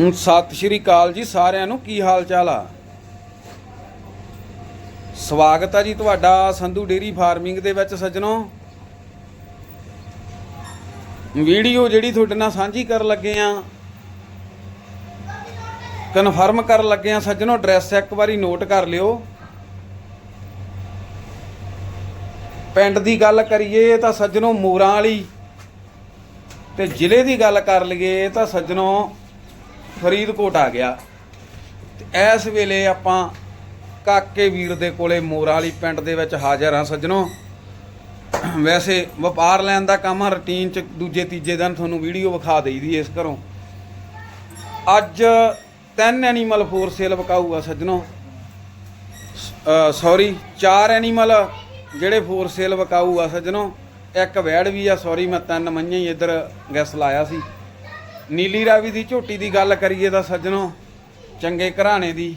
ਸਤਿ ਸ਼੍ਰੀ ਅਕਾਲ ਜੀ ਸਾਰਿਆਂ ਨੂੰ, ਕੀ ਹਾਲ ਚਾਲ ਆ? ਸਵਾਗਤ ਆ ਜੀ ਤੁਹਾਡਾ ਸੰਧੂ ਡੇਰੀ ਫਾਰਮਿੰਗ ਦੇ ਵਿੱਚ ਸੱਜਣੋ। ਵੀਡੀਓ ਜਿਹੜੀ ਤੁਹਾਡੇ ਨਾਲ ਸਾਂਝੀ ਕਰਨ ਲੱਗੇ ਆ ਕਨਫਰਮ ਕਰਨ ਲੱਗੇ ਆ ਸੱਜਣੋ ਐਡਰੈਸ ਇੱਕ ਵਾਰੀ ਨੋਟ ਕਰ ਲਿਓ। ਪਿੰਡ ਦੀ ਗੱਲ ਕਰੀਏ ਤਾਂ ਸੱਜਣੋ ਮੂਰਾਂ ਵਾਲੀ, ਤੇ ਜ਼ਿਲ੍ਹੇ ਦੀ ਗੱਲ ਕਰ ਲਈਏ ਤਾਂ ਸੱਜਣੋ ਫਰੀਦਕੋਟ ਆ ਗਿਆ। ਇਸ ਵੇਲੇ ਆਪਾਂ ਕਾਕੇ ਵੀਰ ਦੇ ਕੋਲੇ ਮੋਰਾ ਵਾਲੀ ਪਿੰਡ ਦੇ ਵਿੱਚ ਹਾਜ਼ਰ ਹਾਂ ਸੱਜਣੋ। ਵੈਸੇ ਵਪਾਰ ਲੈਣ ਦਾ ਕੰਮ ਰੁਟੀਨ ਚ ਦੂਜੇ, ਤੀਜੇ ਦਿਨ ਤੁਹਾਨੂੰ ਵੀਡੀਓ ਵਿਖਾ ਦੇਈਦੀ ਇਸ ਘਰੋਂ। ਅੱਜ ਤਿੰਨ ਐਨੀਮਲ ਫੋਰ ਸੇਲ ਵਿਕਾਊ ਆ ਸੱਜਣੋ ਸੌਰੀ ਚਾਰ ਐਨੀਮਲ ਜਿਹੜੇ ਫੋਰ ਸੇਲ ਵਿਕਾਊ ਆ ਸੱਜਣੋ। ਇੱਕ ਵੈੜ ਵੀ ਆ ਸੌਰੀ ਮੈਂ ਤਿੰਨ ਮੰਝਾਂ ਹੀ ਇੱਧਰ ਗੈਸ ਲਾਇਆ ਸੀ। ਨੀਲੀ ਰਾਵੀ ਦੀ ਝੋਟੀ ਦੀ ਗੱਲ ਕਰੀਏ ਤਾਂ ਸੱਜਣੋ ਚੰਗੇ ਘਰਾਣੇ ਦੀ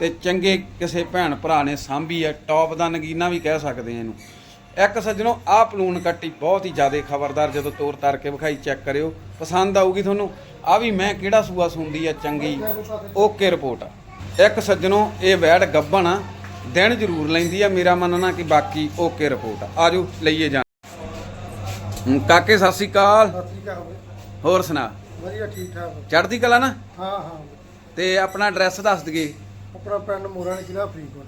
ਤੇ ਚੰਗੇ ਕਿਸੇ ਭੈਣ ਭਰਾ ਨੇ ਸਾਂਭੀ ਹੈ ਟੌਪ ਦਾ ਨਗੀਨਾ ਵੀ ਕਹਿ ਸਕਦੇ ਆ ਇਹਨੂੰ। ਇੱਕ ਸੱਜਣੋ ਆਹ ਪਲੂਨ ਕੱਟੀ ਬਹੁਤ ਹੀ ਜ਼ਿਆਦਾ ਖਬਰਦਾਰ ਜਦੋਂ ਤੋਰ ਤਾਰ ਕੇ ਵਿਖਾਈ ਚੈੱਕ ਕਰਿਓ ਪਸੰਦ ਆਊਗੀ ਤੁਹਾਨੂੰ। ਆ ਵੀ ਮੈਂ ਕਿਹੜਾ ਸੂਆ ਸੁਣਦੀ ਆ ਚੰਗੀ ਓਕੇ ਰਿਪੋਰਟ ਇੱਕ ਸੱਜਣੋ ਇਹ ਵੈੜ ਗੱਬਣ ਆ ਦਿਨ ਜ਼ਰੂਰ ਲੈਂਦੀ ਆ ਮੇਰਾ ਮੰਨਣਾ ਕਿ ਬਾਕੀ ਓਕੇ ਰਿਪੋਰਟ ਆਜੋ ਲਈਏ ਜਾ ਕਾਕੇ ਸਤਿ ਸ਼੍ਰੀ ਅਕਾਲ। ਹੋਰ ਸੁਣਾ। ਵਧੀਆ ਠੀਕ ਠਾਕ ਚੜ੍ਹਦੀ ਕਲਾ ਨਾ? ਹਾਂ ਹਾਂ। ਤੇ ਆਪਣਾ ਐਡਰੈਸ ਦੱਸ ਦਈਏ। ਆਪਣਾ ਪਿੰਡ ਮੋਰਾਂ ਜ਼ਿਲ੍ਹਾ ਫਰੀਦਕੋਟ।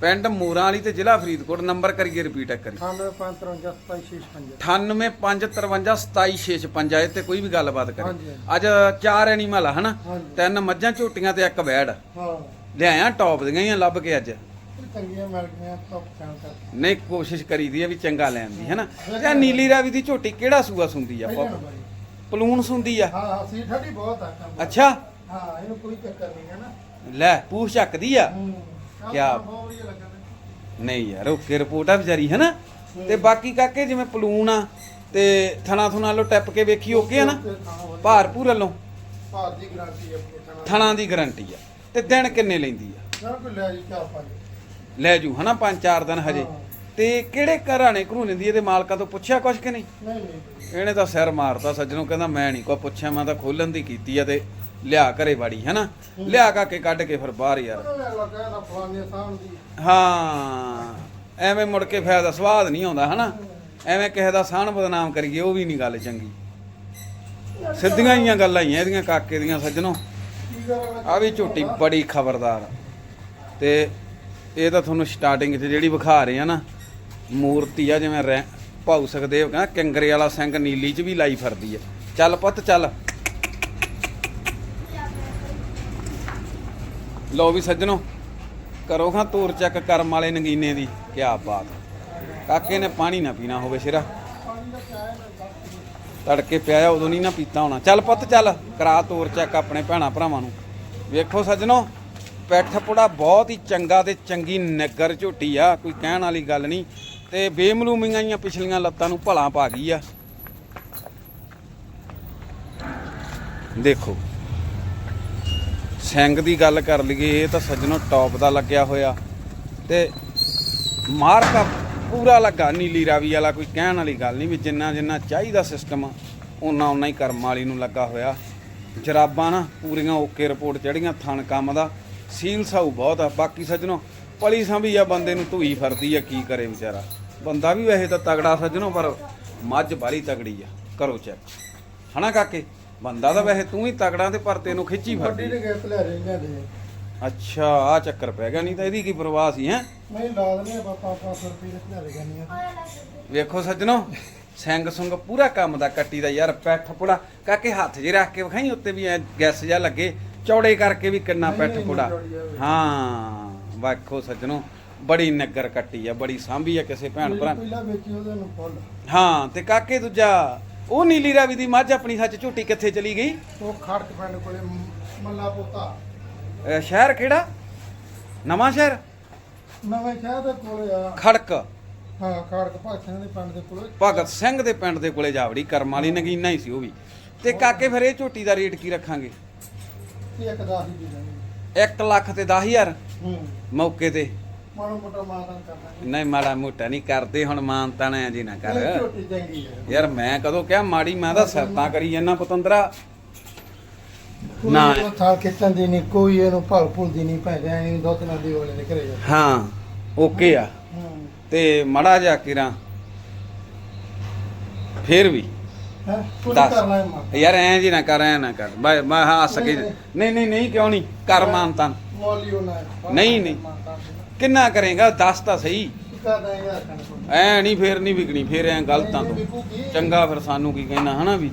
ਪਿੰਡ ਮੂਰਾਂ ਵਾਲੀ ਤੇ ਜ਼ਿਲ੍ਹਾ ਫਰੀਦਕੋਟ ਨੰਬਰ ਕਰੀਏ ਰਿਪੀਟ ਕਰੀ 9553277655 9855277655 ਇਹ ਤੇ ਕੋਈ ਵੀ ਗੱਲਬਾਤ ਕਰੀ। ਅੱਜ ਚਾਰ ਐਨੀਮਲ ਆ ਹਨਾ। ਤਿੰਨ ਮੱਝਾਂ ਝੋਟੀਆਂ ਤੇ ਇੱਕ ਵੈੜ। ਹਾਂ। ਲਿਆਇਆ ਟੌਪ ਦੀਆਂ ਹੀ ਲੱਭ ਕੇ ਅੱਜ। ਨਹੀਂ ਕੋਸ਼ਿਸ਼ ਕਰੀਦੀ ਆ ਵੀ ਚੰਗਾ ਲੈਣ ਦੀ ਹਨਾ? ਆਹ ਨੀਲੀ ਰਾਵੀ ਦੀ ਝੋਟੀ ਕਿਹੜਾ ਸੂਆ ਸੁੰਦੀ ਆ ਪਹਿਲਾਂ ਹੀ। ਪਲੂਣ ਸੁੰਦੀ ਆ ਹਾਂ ਹਾਂ ਸੀ ਠੱਡੀ ਬਹੁਤ ਆ ਕੰਮ। ਅੱਛਾ ਹਾਂ ਇਹਨੂੰ ਕੋਈ ਚੱਕਰ ਨਹੀਂ ਹੈ ਨਾ ਲੈ ਪੂਛ ਚੱਕਦੀ ਆ ਹੂੰ ਕਿਆ? ਬਹੁਤ ਵਧੀਆ। ਨਹੀਂ ਯਾਰ ਓਕੇ ਰਿਪੋਰਟ ਆ ਵਿਚਾਰੀ ਹਨਾ ਤੇ ਬਾਕੀ ਕਾਕੇ ਜਿਵੇਂ ਪਲੂਣ ਆ ਤੇ ਥਣਾ ਥੁਣਾ ਲੋ ਟੱਪ ਕੇ ਵੇਖੀ ਓਕੇ ਆ ਨਾ। ਭਾਰ ਭੂਰ ਵੱਲੋਂ ਭਾਰ ਦੀ ਗਾਰੰਟੀ ਆਪਣੇ ਥਾਂ ਥਣਾ ਦੀ ਗਾਰੰਟੀ ਆ ਤੇ ਦਿਨ ਕਿੰਨੇ ਲੈਂਦੀ ਆ ਨਾ ਕੋਈ ਲੈ ਜੀ ਲੈ ਜੂ ਹਨਾ ਪੰਜ ਚਾਰ ਦਿਨ ਹਜੇ ਹਾਂ। ਤੇ ਕਿਹੜੇ ਘਰਾਣੇ ਘਰੂਣੇ ਦੀ? ਇਹਦੇ ਮਾਲਕਾਂ ਤੋਂ ਪੁੱਛਿਆ ਕੁਛ ਕਿ ਨਹੀਂ? ਨਹੀਂ ਨਹੀਂ। ਇਹਨੇ ਤਾਂ ਸਿਰ ਮਾਰਤਾ ਸੱਜਣੋਂ ਕਹਿੰਦਾ ਮੈਂ ਨਹੀਂ ਕੋ ਪੁੱਛਿਆ ਮੈਂ ਤਾਂ ਖੋਲਣ ਦੀ ਕੀਤੀ ਆ ਤੇ ਲਿਆ ਘਰੇ ਵਾੜੀ ਹਨਾ? ਲਿਆ ਕਾ ਕੇ ਕੱਢ ਕੇ ਫਿਰ ਬਾਹਰ ਯਾਰ। ਉਹਨੂੰ ਅਗਲਾ ਕਹਿੰਦਾ ਫਲਾਣੇ ਸਾਹਣ ਦੀ। ਹਾਂ ਐਵੇਂ ਮੁੜ ਕੇ ਫਾਇਦਾ ਸਵਾਦ ਨਹੀਂ ਆਉਂਦਾ ਹਨਾ? ਐਵੇਂ ਕਿਸੇ ਦਾ ਸਾਹਣ ਬਦਨਾਮ ਕਰੀਏ ਉਹ ਵੀ ਨਹੀਂ ਗੱਲ ਚੰਗੀ। ਸਿੱਧੀਆਂ ਹੀਆਂ ਗੱਲਾਂ ਹੀ ਆ ਇਹਦੀਆਂ ਕਾਕੇ ਦੀਆਂ ਸੱਜਣੋਂ। ਕੀ ਆ ਵੀ ਝੋਟੀ ਬੜੀ ਖਬਰਦਾਰ। ਆ। ਤੇ ਇਹ ਤਾਂ ਤੁਹਾਨੂੰ ਸਟਾਰਟਿੰਗ 'ਚ ਜਿਹੜੀ ਵਿਖਾ ਰਹੇ ਆ ਨਾ ਮੂਰਤੀ ਆ ਜਿਵੇਂ ਰੈ ਭਾਊ ਸੁਖਦੇਵ ਕਹਿੰਦਾ, ਕੰਗਰੇ ਵਾਲਾ ਸਿੰਘ ਨੀਲੀ 'ਚ ਵੀ ਲਾਈ ਫਿਰਦੀ ਆ। ਚੱਲ ਪੁੱਤ, ਚੱਲ। ਲੋ ਵੀ ਸੱਜਣੋ, ਕਰੋ ਖਾਂ ਤੂਰ ਚੱਕ ਕਰਮ ਵਾਲੇ ਨਗੀਨੇ ਦੀ। ਕਿਆ ਬਾਤ। ਕਾਕੇ ਨੇ ਪਾਣੀ ਨਾ ਪੀਣਾ ਹੋਵੇ ਸਿਰਾ। ਤੜਕੇ ਪਿਆਇਆ, ਉਦੋਂ ਨਹੀਂ ਨਾ ਪੀਤਾ ਹੋਣਾ। ਚੱਲ ਪੁੱਤ, ਚੱਲ। ਕਰਾ ਤੋਰ ਚੈੱਕ ਆਪਣੇ ਭੈਣਾ ਭਰਾਵਾਂ ਨੂੰ। ਵੇਖੋ ਸੱਜਣੋ, ਪਿੱਠ ਪੁੜਾ ਬਹੁਤ ਹੀ ਚੰਗਾ ਤੇ ਚੰਗੀ ਨਗਰ ਝੋਟੀ ਆ। ਕੋਈ ਕਹਿਣ ਵਾਲੀ ਗੱਲ ਨਹੀਂ। ਤੇ ਬੇਮਲੂਮੀਆਂ ਹੀ ਪਿਛਲੀਆਂ ਲੱਤਾਂ ਨੂੰ ਭਲਾ ਪਾ ਗਈ ਆ। ਦੇਖੋ, ਸਿੰਘ ਦੀ ਗੱਲ ਕਰ ਲਈਏ, ਇਹ ਤਾਂ ਸੱਜਣੋ ਟੌਪ ਦਾ ਲੱਗਿਆ ਹੋਇਆ ਤੇ ਮਾਰਕਾ ਪੂਰਾ ਲੱਗਾ, ਨੀਲੀ ਰਾਵੀ ਵਾਲਾ ਕੋਈ ਕਹਿਣ ਵਾਲੀ ਗੱਲ ਨਹੀਂ ਵੀ ਜਿੰਨਾ ਜਿੰਨਾ ਚਾਹੀਦਾ ਸਿਸਟਮ ਉਹਨਾਂ ਉਹਨਾਂ ਹੀ ਕਰਮ ਵਾਲੀ ਨੂੰ ਲੱਗਾ ਹੋਇਆ। ਜਰਾਬਾਂ ਨਾ ਪੂਰੀਆਂ ਓਕੇ ਰਿਪੋਰਟ ਚੜੀਆਂ ਥਣ ਕੰਮ ਦਾ ਸੀਲ ਸਾਊ ਬਹੁਤ ਆ ਬਾਕੀ ਸੱਜਣੋ ਪਲੀ ਸੰਭੀ ਆ ਬੰਦੇ ਨੂੰ ਧੂਈ ਫਰਦੀ ਆ ਕੀ ਕਰੇ ਵਿਚਾਰਾ। ਬੰਦਾ ਵੀ ਵੈਸੇ ਤਾਂ ਤਗੜਾ ਸੱਜਣੋ ਪਰ ਮੱਝ ਬਾਲੀ ਤਗੜੀ ਆ ਕਰੋ ਚੈੱਕ ਹਨਾ ਕਾਕੇ? ਬੰਦਾ ਤਾਂ ਵੈਸੇ ਤੂੰ ਹੀ ਤਗੜਾ ਤੇ ਪਰ ਤੈਨੂੰ ਖਿੱਚੀ ਵੱਡੀ ਫਰਦੀ ਨੇ ਗਿਫਟ ਲੈ ਰਹੇ ਨੇ। ਦੇ ਅੱਛਾ ਆ ਚੱਕਰ ਪੈ ਗਿਆ ਨਹੀਂ ਤਾਂ ਇਹਦੀ ਕੀ ਪਰਵਾਹ ਸੀ ਹੈ? ਨਹੀਂ ਲਾ ਦਨੇ ਪਾਪਾ 500 ਰੁਪਏ ਦੇ ਲੈ ਰਹੇ ਆ ਵੇਖੋ ਸੱਜਣੋ ਸਿੰਘ ਸੁੰਗ ਪੂਰਾ ਕੰਮ ਦਾ ਕੱਟੀ ਦਾ ਯਾਰ ਪੈਠ ਪੁੜਾ। ਕਾਕੇ ਹੱਥ 'ਚ ਰੱਖ ਕੇ ਵਿਖਾਈ ਉੱਤੇ ਵੀ ਐ ਗੈਸ ਜਿਹਾ ਲੱਗੇ। ਚੌੜੇ ਕਰਕੇ ਵੀ ਕਿੰਨਾ ਪੈਠ ਵੀ। ਹਾਂ ਵੇਖੋ ਸੱਜਣੋ ਬੜੀ ਨਗਰ ਕੱਟੀ ਆ ਬੜੀ ਸਾਂਭੀ ਆ ਕਿਸੇ ਭੈਣ ਭਰਾ ਪਹਿਲਾਂ ਵੇਚੀ ਉਹਦੇ ਨੂੰ ਫੁੱਲ। ਹਾਂ ਤੇ ਕਾਕੇ ਦੂਜਾ ਉਹ ਨੀਲੀ ਰਾਵੀ ਦੀ ਮੱਝ ਆਪਣੀ ਸੱਚ ਝੂਟੀ ਕਿੱਥੇ ਚਲੀ ਗਈ? ਉਹ ਖੜਕ ਪਿੰਡ ਕੋਲੇ ਮੱਲਾ ਪੋਤਾ। ਅਹ ਸ਼ਹਿਰ ਕਿਹੜਾ? ਨਵਾਂ ਸ਼ਹਿਰ? ਨਵੇਂ ਸ਼ਹਿਰ ਦੇ ਕੋਲੇ ਆ। ਖੜਕ। ਹਾਂ ਖੜਕ ਭਗਤ ਸਿੰਘ ਦੇ ਪਿੰਡ ਦੇ ਕੋਲੇ। ਭਗਤ ਸਿੰਘ ਦੇ ਪਿੰਡ ਦੇ ਕੋਲੇ ਜਾਵੜੀ ਕਰਮ ਵਾਲੀ ਨਗੀਨਾ ਹੀ ਸੀ ਉਹ ਵੀ। ਤੇ ਕਾਕੇ ਫਿਰ ਇਹ ਝੋਟੀ ਦਾ ਰੇਟ ਕੀ ਰੱਖਾਂਗੇ? ਇੱਕ ਦਾਸ ਹੀ ਦੇ ਦਾਂਗੇ 1 ਲੱਖ ਤੇ 10000 ਹੂੰ। ਮੌਕੇ ਤੇ? ਮਾੜਾ ਮੋਟਾ ਮਾਤਾ ਕਰਨਾ ਨਹੀਂ ਮਾੜਾ ਮੋਟਾ ਨਹੀਂ ਕਰਦੇ ਹੁਣ ਮਾਨਤਾ ਨਾ ਜੀ ਨਾ ਇਹ ਕਰ ਚੰਗੀ ਹੈ ਯਾਰ ਮੈਂ ਕਦੋਂ ਕਿਹਾ ਮਾੜੀ ਮੈਂ ਤਾਂ ਸਰਤਾਂ ਕਰੀ ਜਾਂਦਾ ਪਤੰਦਰਾ। ਨਾ। ਥਾਲ ਖਿੱਚਣ ਦੀ ਨਹੀਂ ਕੋਈ ਇਹਨੂੰ ਭਲ ਭੁਲ ਦੀ ਨਹੀਂ ਭੈਣ ਐਂ ਦੁੱਧ ਨਾਲ ਦੀ ਵਾਲੇ ਦੇ ਘਰੇ ਜਾ ਹਾਂ ਓਕੇ ਆ। ਹੂੰ। ਤੇ ਮੜਾ ਜਾ ਕਿਰਾਂ। ਫੇਰ ਵੀ ਹੈ? ਯਾਰ ਐਂ ਜੀ ਨਾ ਕਰ ਐਂ ਨਾ ਕਰ। ਮੈਂ ਮੈਂ ਹੱਸ ਕੇ ਨਹੀਂ, ਨਹੀਂ। ਨਹੀਂ ਕਿਉਂ ਨਹੀਂ? ਕਰ ਮਾਨਤਾਨ। ਮੌਲੀ ਉਹਨਾਂ ਹੈ। ਨਹੀਂ, ਨਹੀਂ। ਕਿੰਨਾ ਕਰੇਗਾ? ਦੱਸ ਤਾਂ ਸਹੀ। ਕੀ ਕਰਦਾ ਹੈ ਯਾਰ ਕਣ ਕੋਲ? ਐ ਨਹੀਂ ਫੇਰ ਨਹੀਂ ਵਿਕਣੀ ਫੇਰ ਐ ਗਲਤਾਂ ਤੋਂ। ਚੰਗਾ ਫਿਰ ਸਾਨੂੰ ਕੀ ਕਹਿਣਾ ਹਨਾ ਵੀ?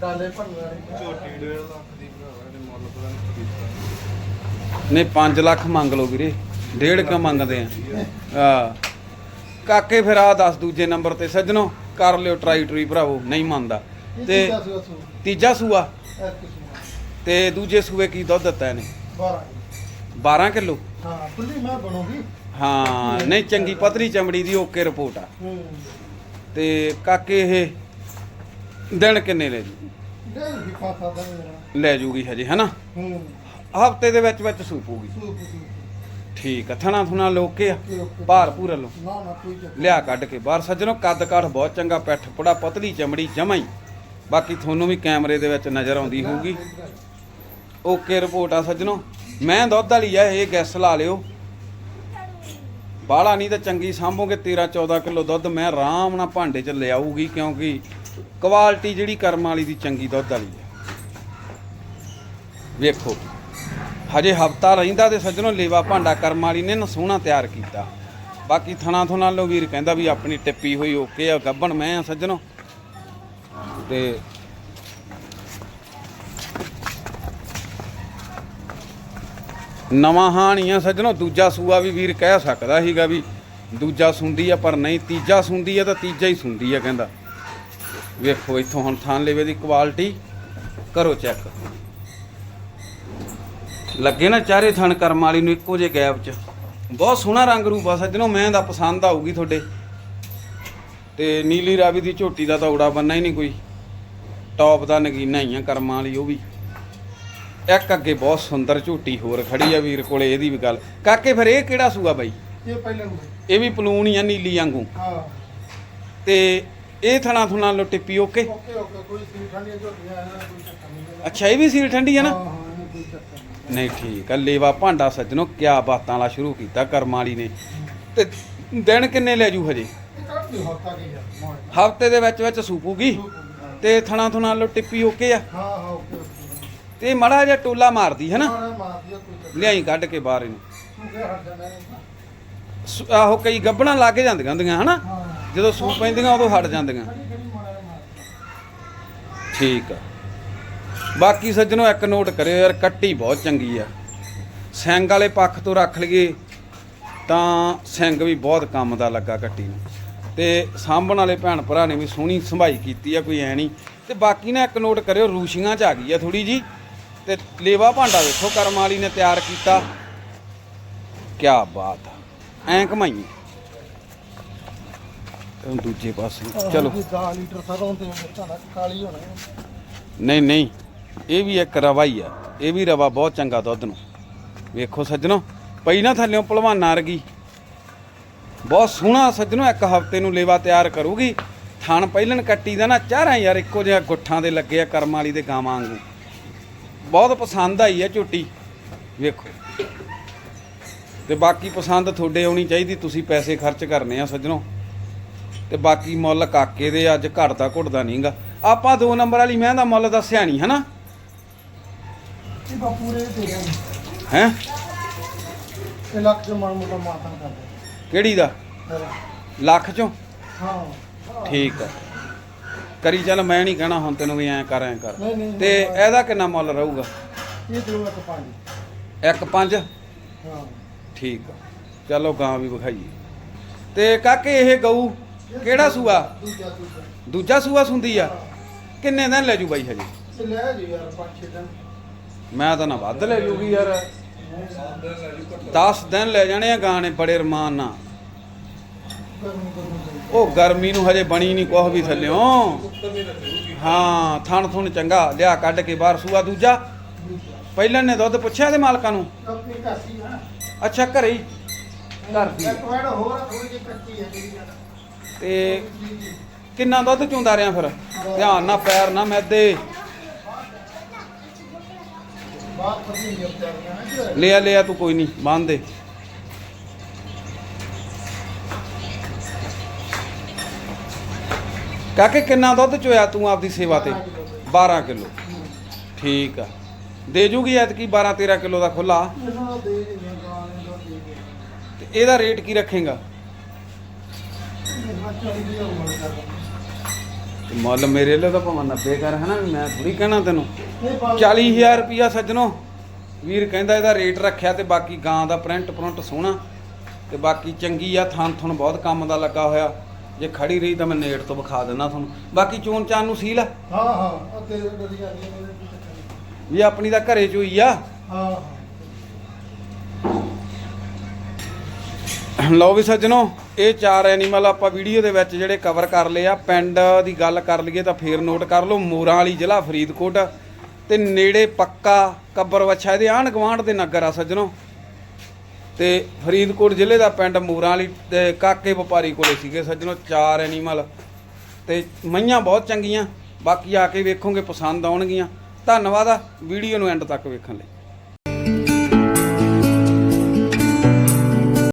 ਡਾਲੇ ਭੰਨ ਵਾਲੀ ਝੋਟੀ ਡੇਢ ਲੱਖ ਦੀ ਭਰਾਵਾ ਇਹਦੇ ਮੁੱਲ ਪਤਾ ਨਹੀਂ ਕੀ ਨਹੀਂ 5 ਲੱਖ ਮੰਗ ਲਓ ਵੀਰੇ। ਡੇਢ ਕ ਮੰਗਦੇ ਆ। ਆ ਕਾਕੇ ਫਿਰ ਆ ਦੱਸ ਦੂਜੇ ਨੰਬਰ ਤੇ ਸੱਜਣੋ। ਕਰ ਲਿਓ ਟਰਾਈ ਟਰੀ ਭਰਾਵੋ ਨਹੀਂ ਮੰਨਦਾ। ਤੇ ਤੀਜਾ ਸੂਆ ਤੇ ਦੂਜੇ ਸੂਏ ਕੀ ਦੁੱਧ ਦਿੱਤਾ ਇਹਨੇ? 12 12 ਕਿਲੋ? ਹਾਂ ਖੁੱਲੀ ਮੈਂ ਬਣੂਗੀ। ਹਾਂ ਨਹੀਂ ਚੰਗੀ ਪਤਲੀ ਚਮੜੀ ਦੀ ਓਕੇ ਰਿਪੋਰਟ ਆ। ਤੇ ਕਾਕੇ ਇਹ ਦਿਨ ਕਿੰਨੇ ਲੈ ਜੂ? ਲੈ ਜੂਗੀ ਹਜੇ ਹਨਾ? ਹਫ਼ਤੇ ਦੇ ਵਿੱਚ ਵਿੱਚ ਸੂਪੂਗੀ ਸੂਪ ਸੂਪ। ਠੀਕ ਆ, ਥਣਾ ਥੁਣਾ ਲੋਕੇ ਆ ਕੀ ਭਾਰ ਭੂਰ ਲੋ ਨਾ ਨਾ ਕੋਈ ਚੱਕਰ ਲਿਆ ਕੱਢ ਕੇ ਬਾਹਰ ਸੱਜਣੋ, ਕੱਦ ਕਾਠ ਬਹੁਤ ਚੰਗਾ, ਪਿੱਠ ਪੜਾ, ਪਤਲੀ ਚਮੜੀ ਜਮਾ ਹੀ। ਬਾਕੀ ਤੁਹਾਨੂੰ ਵੀ ਕੈਮਰੇ ਦੇ ਵਿੱਚ ਨਜ਼ਰ ਆਉਂਦੀ ਹੋਊਗੀ। ਓਕੇ, ਰਿਪੋਰਟ ਆ ਸੱਜਣੋ। ਮੈਂ ਦੁੱਧ ਵਾਲੀ ਆ, ਇਹ ਗੈਸ ਲਾ ਲਿਓ। ਬਾਹਲਾ ਨਹੀਂ ਤਾਂ ਚੰਗੀ ਸਾਂਭੋਗੇ 13 14 ਕਿਲੋ ਦੁੱਧ ਮੈਂ ਆਰਾਮ ਨਾਲ ਭਾਂਡੇ 'ਚ ਲਿਆਊਗੀ ਕਿਉਂਕਿ ਕੁਆਲਿਟੀ ਜਿਹੜੀ ਕਰਮ ਵਾਲੀ ਦੀ ਚੰਗੀ ਦੁੱਧ ਵਾਲੀ ਹੈ ਵੇਖੋ। ਹਜੇ ਹਫਤਾ ਰਹਿੰਦਾ ਤੇ ਸੱਜਣੋ ਲੇਵਾ ਭਾਂਡਾ ਕਰਮ ਵਾਲੀ ਨੇ ਨਾ ਸੋਹਣਾ ਤਿਆਰ ਕੀਤਾ। ਬਾਕੀ ਥਣਾ ਥੁਣਾ ਲੋ ਵੀਰ ਕਹਿੰਦਾ ਵੀ ਆਪਣੀ ਟਿੱਪੀ ਹੋਈ ਓਕੇ ਆ, ਗੱਬਣ ਮੈਂ ਆ ਸੱਜਣੋ। ਤੇ ਨਵਾਂ ਹਾਣੀ ਆ ਸੱਜਣੋ, ਦੂਜਾ ਸੂਆ ਵੀ ਵੀਰ ਕਹਿ ਸਕਦਾ ਸੀਗਾ ਵੀ ਦੂਜਾ ਸੁੰਦੀ ਆ ਪਰ ਨਹੀਂ, ਤੀਜਾ ਸੁੰਦੀ ਆ ਤਾਂ ਤੀਜਾ ਹੀ ਸੁੰਦੀ ਆ ਕਹਿੰਦਾ। ਵੇਖੋ ਇੱਥੋਂ ਹੁਣ ਥਾਂ ਲੇਵੇ ਦੀ ਕੁਆਲਿਟੀ ਕਰੋ ਚੈੱਕ ਲੱਗੇ ਨਾ ਚਾਰੇ ਥਣ ਕਰਮ ਵਾਲੀ ਨੂੰ ਇੱਕੋ ਜਿਹੇ ਗੈਪ 'ਚ। ਬਹੁਤ ਸੋਹਣਾ ਰੰਗ ਰੂਪ ਆ ਸੱਜਣੋ ਮੈਂ ਦਾ ਪਸੰਦ ਆਊਗੀ ਤੁਹਾਡੇ। ਤੇ ਨੀਲੀ ਰਾਵੀ ਦੀ ਝੋਟੀ ਦਾ ਤਾਂ ਉੜਾ ਬੰਨਾ ਹੀ ਨਹੀਂ ਕੋਈ। ਟੌਪ ਦਾ ਨਗੀਨਾ ਹੀ ਆ ਕਰਮਾਂ ਵਾਲੀ ਉਹ ਵੀ। ਇੱਕ ਅੱਗੇ ਬਹੁਤ ਸੁੰਦਰ ਝੋਟੀ ਹੋਰ ਖੜੀ ਆ ਵੀਰ ਕੋਲੇ ਇਹਦੀ ਵੀ ਗੱਲ। ਕਾਕੇ ਫਿਰ ਇਹ ਕਿਹੜਾ ਸੂਆ ਬਾਈ? ਇਹ ਪਹਿਲਾਂ ਇਹ ਵੀ ਪਲੂਣ ਹੀ ਆ ਨੀਲੀ ਵਾਂਗੂ। ਹਾਂ। ਤੇ ਇਹ ਥਣਾ ਥੁਣਾ ਲੋ ਟਿੱਪੀ ਓਕੇ? ਓਕੇ ਓਕੇ ਕੋਈ ਸੀ ਠੰਡੀਆਂ ਝੋਟੀਆਂ ਕੋਈ ਚੱਕਰ ਨਹੀਂ। ਅੱਛਾ ਇਹ ਵੀ ਸੀਲ ਠੰਡੀ ਆ ਨਾ? ਹਾਂ ਕੋਈ ਚੱਕਰ ਨਹੀਂ ਠੀਕ ਆ, ਲੇਵਾ ਭਾਂਡਾ ਸੱਜਣੋ, ਕਿਆ ਬਾਤਾਂ ਵਾਲਾ ਸ਼ੁਰੂ ਕੀਤਾ, ਕਰਮਾਂ ਵਾਲੀ ਨੇ। ਤੇ ਦਿਨ ਕਿੰਨੇ ਲੈ ਜੂ ਹਜੇ? ਹਫ਼ਤੇ ਦੇ ਵਿੱਚ ਵਿੱਚ ਸੂਪੂਗੀ? ਤੇ ਥਣਾ ਥੁਣਾ ਲੋ ਟਿੱਪੀ ਓਕੇ ਆ? ਹਾਂ ਹਾਂ ਓਕੇ ਤੇ ਮੜਾ ਜਿਹਾ ਟੋਲਾ ਮਾਰਦੀ ਹੈ ਨਾ ਲਿਆਈ ਕੱਢ ਕੇ ਬਾਹਰ ਇਹਨੂੰ। ਆਹੋ ਕਈ ਗੱਬਣਾ ਲੱਗ ਜਾਂਦੀਆਂ ਹੁੰਦੀਆਂ, ਹਨਾ? ਜਦੋਂ ਸੂ ਪੈਂਦੀਆਂ, ਉਦੋਂ ਹਟ ਜਾਂਦੀਆਂ। ਠੀਕ ਆ। ਬਾਕੀ ਸੱਜਣੋ ਇੱਕ ਨੋਟ ਕਰਿਓ ਯਾਰ ਕੱਟੀ ਬਹੁਤ ਚੰਗੀ ਆ। ਸਿੰਘ ਵਾਲੇ ਪੱਖ ਤੋਂ ਰੱਖ ਲਈਏ ਤਾਂ ਸਿੰਘ ਵੀ ਬਹੁਤ ਕੰਮ ਦਾ ਲੱਗਾ ਕੱਟੀ ਨੂੰ। ਤੇ ਸਾਂਭਣ ਵਾਲੇ ਭੈਣ ਭਰਾ ਨੇ ਵੀ ਸੋਹਣੀ ਸੰਭਾਈ ਕੀਤੀ ਆ ਕੋਈ ਐ ਨਹੀਂ। ਤੇ ਬਾਕੀ ਨਾ ਇੱਕ ਨੋਟ ਕਰਿਓ ਰੂਸ਼ੀਆਂ ਚ ਆ ਗਈ ਆ ਥੋੜੀ ਜੀ ਤੇ ਲੇਵਾ ਭਾਂਡਾ ਵੇਖੋ ਕਰਮ ਵਾਲੀ ਨੇ ਤਿਆਰ ਕੀਤਾ। ਕਿਆ ਬਾਤ ਐਂ ਕਮਾਈ ਦੂਜੇ ਪਾਸੇ ਚਲੋ। 10 ਲੀਟਰ ਸਰੋਂ ਤੇ ਤੁਹਾਡਾ ਕਾਲੀ ਹੋਣਾ। ਹੈ। ਨਹੀਂ ਨਹੀਂ ਇਹ ਵੀ ਇੱਕ ਰਵਾ ਹੀ ਆ। ਇਹ ਵੀ ਰਵਾ ਬਹੁਤ ਚੰਗਾ ਦੁੱਧ ਨੂੰ। ਵੇਖੋ ਸੱਜਣੋ, ਪਈ ਨਾ ਥੱਲਿਓਂ ਭਲਵਾਨਾਂ ਰਗੀ ਬਹੁਤ ਸੋਹਣਾ ਸੱਜਣੋ, ਇੱਕ ਹਫ਼ਤੇ ਨੂੰ ਲੇਵਾ ਤਿਆਰ ਕਰੂਗੀ। ਥਣ ਪਹਿਲਣ ਕੱਟੀ ਦਾ ਨਾ ਚਾਰਾਂ ਯਾਰ ਇੱਕੋ ਜਿਹਾ ਗੁੱਠਾਂ ਦੇ ਲੱਗੇ ਆ ਕਰਮ ਵਾਲੀ ਦੇ ਗਾਵਾਂ ਵਾਂਗੂ। ਬਹੁਤ ਪਸੰਦ ਆਈ ਹੈ ਝੋਟੀ। ਵੇਖੋ। ਤੇ ਬਾਕੀ ਪਸੰਦ ਤੁਹਾਡੇ ਆਉਣੀ ਚਾਹੀਦੀ, ਤੁਸੀਂ ਪੈਸੇ ਖਰਚ ਕਰਨੇ ਆ ਸੱਜਣੋ। ਤੇ ਬਾਕੀ ਮੁੱਲ ਕਾਕੇ ਦੇ ਅੱਜ ਘਟਦਾ ਘੁੱਟਦਾ ਨਹੀਂਗਾ ਆਪਾਂ ਦੋ ਨੰਬਰ ਵਾਲੀ, ਮੈਂ ਦਾ ਮੁੱਲ ਦੱਸਿਆ ਨਹੀਂ ਹਨਾ? ਹੈ? ਇਹ ਲੱਖ ਜੋ ਮਾਨ ਮੋਟਾ ਮਾਤਾ ਕਰਦਾ। ਕਿਹੜੀ ਦਾ? ਮੇਰਾ। ਲੱਖ ਚੋਂ? ਹਾਂ। ਠੀਕ ਆ। ਕਰੀ ਚੱਲ ਮੈਂ ਨਹੀਂ ਕਹਿਣਾ ਹੁਣ ਤੈਨੂੰ ਵੀ ਐਂ ਕਰ ਐਂ ਕਰ। ਨਹੀਂ ਨਹੀਂ ਤੇ ਇਹਦਾ ਕਿੰਨਾ ਮੁੱਲ ਰਹੂਗਾ? ਇਹ ਦੋ ਇੱਕ ਪੰਜ। ਇੱਕ ਪੰਜ? ਹਾਂ। ਠੀਕ ਆ। ਚਲੋ ਗਾਂ ਵੀ ਵਿਖਾਈਏ। ਤੇ ਕਾਕੇ ਇਹ ਗਊ ਕਿਹੜਾ ਸੂਆ? ਦੂਜਾ ਦੂਜਾ ਦੂਜਾ ਸੂਆ ਸੁੰਦੀ ਆ? ਕਿੰਨੇ ਦਿਨ ਲੈ ਜੂ ਬਾਈ ਹਜੇ? ਲੈ ਜੀ ਯਾਰ ਪੰਜ ਛੇ ਦਿਨ। ਮੈਂ ਤਾਂ ਨਾ ਵੱਧ ਲੈ ਜੂਗੀ ਯਾਰ। 10 ਦਿਨ ਲੈ ਜਾਣੇ ਆ ਗਾਣੇ ਬੜੇ ਰਮਾਨ ਨਾਲ। ਉਹ ਗਰਮੀ ਨੂੰ ਹਜੇ ਬਣੀ ਨਹੀਂ ਕੁਛ ਵੀ ਥੱਲਿਓਂ। ਹਾਂ, ਥਣ ਥੁਣ ਚੰਗਾ, ਲਿਆ ਕੱਢ ਕੇ ਬਾਹਰ ਸੂਆ ਦੂਜਾ। ਪਹਿਲਾਂ ਨੇ ਦੁੱਧ ਪੁੱਛਿਆ ਤੇ ਮਾਲਕਾਂ ਨੂੰ? ਅੱਛਾ, ਘਰੇ ਹੀ। ਘਰ ਦੀ। ਤੇ ਕਿੰਨਾ ਦੁੱਧ ਚੁੰਦਾ ਰਿਆਂ ਫਿਰ? ਧਿਆਨ ਨਾ ਪੈਰ ਨਾ ਮੈਦੇ। ਬਾਹਰ ਪਤੀ ਨਹੀਂ ਵਿਚਾਰੀਆਂ ਨਾ ਕਿ ਲਿਆ ਲਿਆ ਤੂੰ, ਕੋਈ ਨਹੀਂ ਬੰਨ ਦੇ। ਕਾਕੇ, ਕਿੰਨਾ ਦੁੱਧ ਚੋਇਆ ਤੂੰ ਆਪਦੀ ਸੇਵਾ ਤੇ? 12 ਕਿਲੋ। ਠੀਕ ਆ। ਦੇ ਜੂਗੀ ਐਤਕੀ 12 13 ਕਿਲੋ ਦਾ ਖੁੱਲਾ ਇਹਨਾਂ ਦੇ ਦਿੰਦੇ ਗਾਂ ਨੇ ਦੇ ਦੇ ਤੇ ਇਹਦਾ ਰੇਟ ਕੀ ਰੱਖੇਗਾ? ਇਹ ਚਾਲੀ ਦੀ ਉਮਰ ਕਰਦਾ ਮੁੱਲ ਮੇਰੇ ਲਈ ਤਾਂ ਭਾਵੇਂ 90 ਕਰ, ਹਨਾ? ਮੈਂ ਥੋੜੀ ਕਹਿਣਾ ਤੈਨੂੰ। 40000 ਰੁਪਿਆ ਸੱਜਣੋ। ਵੀਰ ਕਹਿੰਦਾ ਇਹਦਾ ਰੇਟ ਰੱਖਿਆ ਤੇ ਬਾਕੀ ਗਾਂ ਦਾ ਪ੍ਰਿੰਟ ਪ੍ਰਿੰਟ ਸੋਹਣਾ। ਤੇ ਬਾਕੀ ਚੰਗੀ ਆ ਥਣ ਥਣ ਬਹੁਤ ਕੰਮ ਦਾ ਲੱਗਾ ਹੋਇਆ। ਜੇ ਖੜੀ ਰਹੀ ਤਾਂ ਮੈਂ ਨੇੜ ਤੋਂ ਵਿਖਾ ਦਿੰਦਾ ਤੁਹਾਨੂੰ। ਬਾਕੀ ਚੋਣ ਚਾਨ ਨੂੰ ਸੀਲ ਆ? ਹਾਂ ਹਾਂ ਨਹੀਂ। ਵੀ ਆਪਣੀ ਤਾਂ ਘਰੇ ਚ ਹੋਈ ਆ। ਹਾਂ ਲਓ ਵੀ ਸੱਜਣੋ ਇਹ ਚਾਰ ਐਨੀਮਲ ਆਪਾਂ ਵੀਡੀਓ ਦੇ ਵਿੱਚ ਜਿਹੜੇ ਕਵਰ ਕਰ ਲਏ ਆ। ਪਿੰਡ ਦੀ ਗੱਲ ਕਰ ਲਈਏ ਤਾਂ ਫੇਰ ਨੋਟ ਕਰ ਲਓ। ਮੋਰਾਂ ਵਾਲੀ ਜ਼ਿਲ੍ਹਾ ਫਰੀਦਕੋਟ। ਤੇ ਨੇੜੇ ਪੱਕਾ ਕੱਬਰ ਵੱਛਾ ਇਹਦੇ ਆਂਢ ਗੁਆਂਢ ਦੇ ਨਗਰ ਆ ਸੱਜਣੋ। ਤੇ ਫਰੀਦਕੋਟ ਜ਼ਿਲ੍ਹੇ ਦਾ ਪਿੰਡ ਮੂਰਾਂ ਵਾਲੀ ਤੇ ਕਾਕੇ ਵਪਾਰੀ ਕੋਲੇ ਸੀਗੇ ਸੱਜਣੋ, ਚਾਰ ਐਨੀਮਲ ਤੇ ਮਈਆਂ ਬਹੁਤ ਚੰਗੀਆਂ। ਬਾਕੀ ਆ ਕੇ ਵੇਖੋਗੇ, ਪਸੰਦ ਆਉਣਗੀਆਂ। ਧੰਨਵਾਦ ਆ, ਵੀਡੀਓ ਨੂੰ ਐਂਡ ਤੱਕ ਵੇਖਣ ਲਈ।